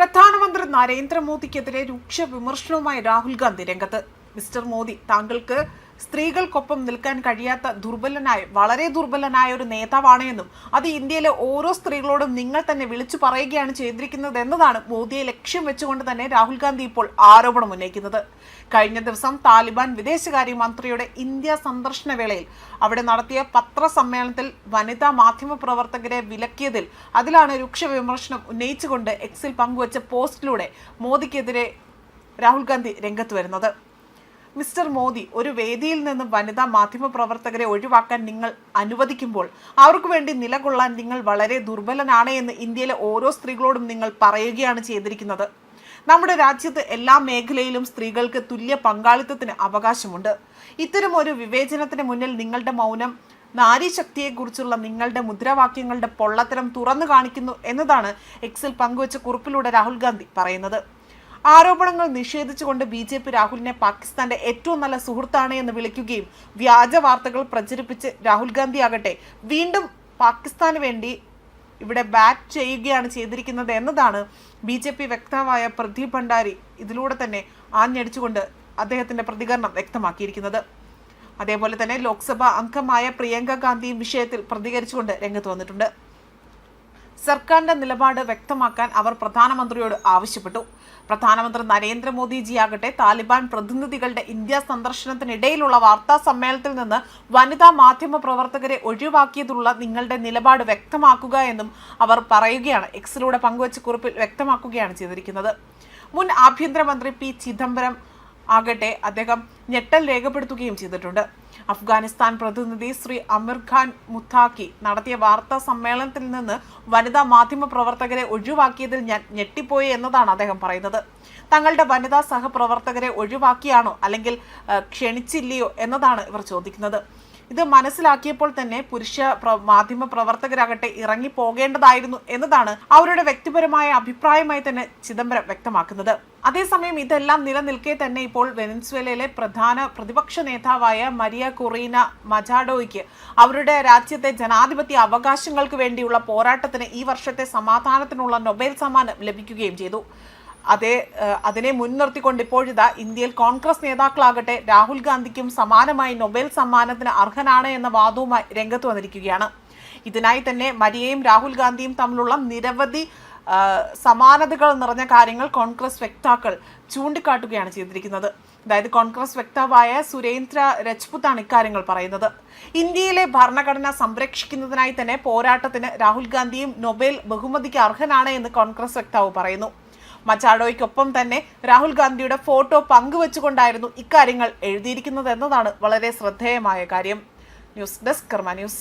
പ്രധാനമന്ത്രി നരേന്ദ്രമോദിക്കെതിരെ രൂക്ഷ വിമർശനവുമായി രാഹുൽ ഗാന്ധി രംഗത്ത്. മിസ്റ്റർ മോദി താങ്കൾക്ക് സ്ത്രീകൾക്കൊപ്പം നിൽക്കാൻ കഴിയാത്ത ദുർബലനായ വളരെ ദുർബലനായ ഒരു നേതാവാണ് എന്നും അത് ഇന്ത്യയിലെ ഓരോ സ്ത്രീകളോടും നിങ്ങൾ തന്നെ വിളിച്ചു പറയുകയാണ് ചെയ്തിരിക്കുന്നത് എന്നതാണ് മോദിയെ ലക്ഷ്യം വെച്ചുകൊണ്ട് തന്നെ രാഹുൽ ഗാന്ധി ഇപ്പോൾ ആരോപണം ഉന്നയിക്കുന്നത്. കഴിഞ്ഞ ദിവസം താലിബാൻ വിദേശകാര്യ മന്ത്രിയുടെ ഇന്ത്യ സന്ദർശന വേളയിൽ അവിടെ നടത്തിയ പത്രസമ്മേളനത്തിൽ വനിതാ മാധ്യമ പ്രവർത്തകരെ വിലക്കിയതിൽ അതിലാണ് രൂക്ഷ വിമർശനം ഉന്നയിച്ചുകൊണ്ട് എക്സിൽ പങ്കുവച്ച പോസ്റ്റിലൂടെ മോദിക്കെതിരെ രാഹുൽ ഗാന്ധി രംഗത്ത് വരുന്നത്. മിസ്റ്റർ മോദി ഒരു വേദിയിൽ നിന്ന് വനിതാ മാധ്യമ പ്രവർത്തകരെ ഒഴിവാക്കാൻ നിങ്ങൾ അനുവദിക്കുമ്പോൾ അവർക്ക് വേണ്ടി നിലകൊള്ളാൻ നിങ്ങൾ വളരെ ദുർബലനാണ് എന്ന് ഇന്ത്യയിലെ ഓരോ സ്ത്രീകളോടും നിങ്ങൾ പറയുകയാണ് ചെയ്തിരിക്കുന്നത്. നമ്മുടെ രാജ്യത്ത് എല്ലാ മേഖലയിലും സ്ത്രീകൾക്ക് തുല്യ പങ്കാളിത്തത്തിന് അവകാശമുണ്ട്. ഇത്തരം ഒരു വിവേചനത്തിന് മുന്നിൽ നിങ്ങളുടെ മൗനം നാരീശക്തിയെക്കുറിച്ചുള്ള നിങ്ങളുടെ മുദ്രാവാക്യങ്ങളുടെ പൊള്ളത്തരം തുറന്നു കാണിക്കുന്നു എന്നതാണ് എക്സിൽ പങ്കുവച്ച കുറിപ്പിലൂടെ രാഹുൽ ഗാന്ധി പറയുന്നത്. ആരോപണങ്ങൾ നിഷേധിച്ചുകൊണ്ട് ബി ജെ പി രാഹുലിനെ പാകിസ്ഥാന്റെ ഏറ്റവും നല്ല സുഹൃത്താണ് എന്ന് വിളിക്കുകയും വ്യാജ വാർത്തകൾ പ്രചരിപ്പിച്ച് രാഹുൽ ഗാന്ധി ആകട്ടെ വീണ്ടും പാകിസ്ഥാന് വേണ്ടി ഇവിടെ ബാറ്റ് ചെയ്യുകയാണ് ചെയ്തിരിക്കുന്നത് എന്നതാണ് ബി ജെ പി വക്താവായ പ്രദീപ് ഭണ്ഡാരി ഇതിലൂടെ തന്നെ ആഞ്ഞടിച്ചുകൊണ്ട് അദ്ദേഹത്തിന്റെ പ്രതികരണം വ്യക്തമാക്കിയിരിക്കുന്നത്. അതേപോലെ തന്നെ ലോക്സഭാ അംഗമായ പ്രിയങ്ക ഗാന്ധിയും വിഷയത്തിൽ പ്രതികരിച്ചുകൊണ്ട് രംഗത്ത് വന്നിട്ടുണ്ട്. സർക്കാരിന്റെ നിലപാട് വ്യക്തമാക്കാൻ അവർ പ്രധാനമന്ത്രിയോട് ആവശ്യപ്പെട്ടു. പ്രധാനമന്ത്രി നരേന്ദ്രമോദിജി ആകട്ടെ താലിബാൻ പ്രതിനിധികളുടെ ഇന്ത്യ സന്ദർശനത്തിനിടയിലുള്ള വാർത്താ സമ്മേളനത്തിൽ നിന്ന് വനിതാ മാധ്യമ പ്രവർത്തകരെ ഒഴിവാക്കിയതുള്ള നിങ്ങളുടെ നിലപാട് വ്യക്തമാക്കുക എന്നും അവർ പറയുകയാണ്. എക്സിലൂടെ പങ്കുവച്ച കുറിപ്പിൽ വ്യക്തമാക്കുകയാണ് ചെയ്തിരിക്കുന്നത്. മുൻ ആഭ്യന്തരമന്ത്രി പി ചിദംബരം ആകട്ടെ അദ്ദേഹം ഞെട്ടൽ രേഖപ്പെടുത്തുകയും ചെയ്തിട്ടുണ്ട്. അഫ്ഗാനിസ്ഥാൻ പ്രതിനിധി ശ്രീ അമീർ ഖാൻ മുത്താക്കി നടത്തിയ വാർത്താ സമ്മേളനത്തിൽ നിന്ന് വനിതാ മാധ്യമ പ്രവർത്തകരെ ഒഴിവാക്കിയതിൽ ഞാൻ ഞെട്ടിപ്പോയി എന്നതാണ് അദ്ദേഹം പറയുന്നത്. തങ്ങളുടെ വനിതാ സഹപ്രവർത്തകരെ ഒഴിവാക്കിയാണോ അല്ലെങ്കിൽ ക്ഷണിച്ചില്ലയോ എന്നതാണ് ഇവർ ചോദിക്കുന്നത്. ഇത് മനസ്സിലാക്കിയപ്പോൾ തന്നെ പുരുഷ മാധ്യമ പ്രവർത്തകരാകട്ടെ ഇറങ്ങി പോകേണ്ടതായിരുന്നു എന്നതാണ് അവരുടെ വ്യക്തിപരമായ അഭിപ്രായമായി തന്നെ ചിദംബരം വ്യക്തമാക്കുന്നത്. അതേസമയം ഇതെല്ലാം നിലനിൽക്കെ തന്നെ ഇപ്പോൾ വെനസ്വേലയിലെ പ്രധാന പ്രതിപക്ഷ നേതാവായ മരിയ കൊറീന മജാഡോയ്ക്ക് അവരുടെ രാജ്യത്തെ ജനാധിപത്യ അവകാശങ്ങൾക്ക് വേണ്ടിയുള്ള പോരാട്ടത്തിന് ഈ വർഷത്തെ സമാധാനത്തിനുള്ള നൊബേൽ സമ്മാനം ലഭിക്കുകയും ചെയ്തു. അതേ അതിനെ മുൻനിർത്തിക്കൊണ്ട് ഇപ്പോഴിതാ ഇന്ത്യയിൽ കോൺഗ്രസ് നേതാക്കളാകട്ടെ രാഹുൽ ഗാന്ധിക്കും സമാനമായി നൊബേൽ സമ്മാനത്തിന് അർഹനാണ് എന്ന വാദവുമായി രംഗത്ത് വന്നിരിക്കുകയാണ്. ഇതിനായി തന്നെ മരിയയും രാഹുൽ ഗാന്ധിയും തമ്മിലുള്ള നിരവധി സമാനതകൾ നിറഞ്ഞ കാര്യങ്ങൾ കോൺഗ്രസ് വക്താക്കൾ ചൂണ്ടിക്കാട്ടുകയാണ് ചെയ്തിരിക്കുന്നത്. അതായത് കോൺഗ്രസ് വക്താവായ സുരേന്ദ്ര രജ്പുത്താണ് ഇക്കാര്യങ്ങൾ പറയുന്നത്. ഇന്ത്യയിലെ ഭരണഘടന സംരക്ഷിക്കുന്നതിനായി തന്നെ പോരാട്ടത്തിന് രാഹുൽ ഗാന്ധിയും നൊബേൽ ബഹുമതിക്ക് അർഹനാണ് എന്ന് കോൺഗ്രസ് വക്താവ് പറയുന്നു. മച്ചാഡോയ്ക്കൊപ്പം തന്നെ രാഹുൽ ഗാന്ധിയുടെ ഫോട്ടോ പങ്കുവച്ചുകൊണ്ടായിരുന്നു ഇക്കാര്യങ്ങൾ എഴുതിയിരിക്കുന്നത് എന്നതാണ് വളരെ ശ്രദ്ധേയമായ കാര്യം. News desk Karma news.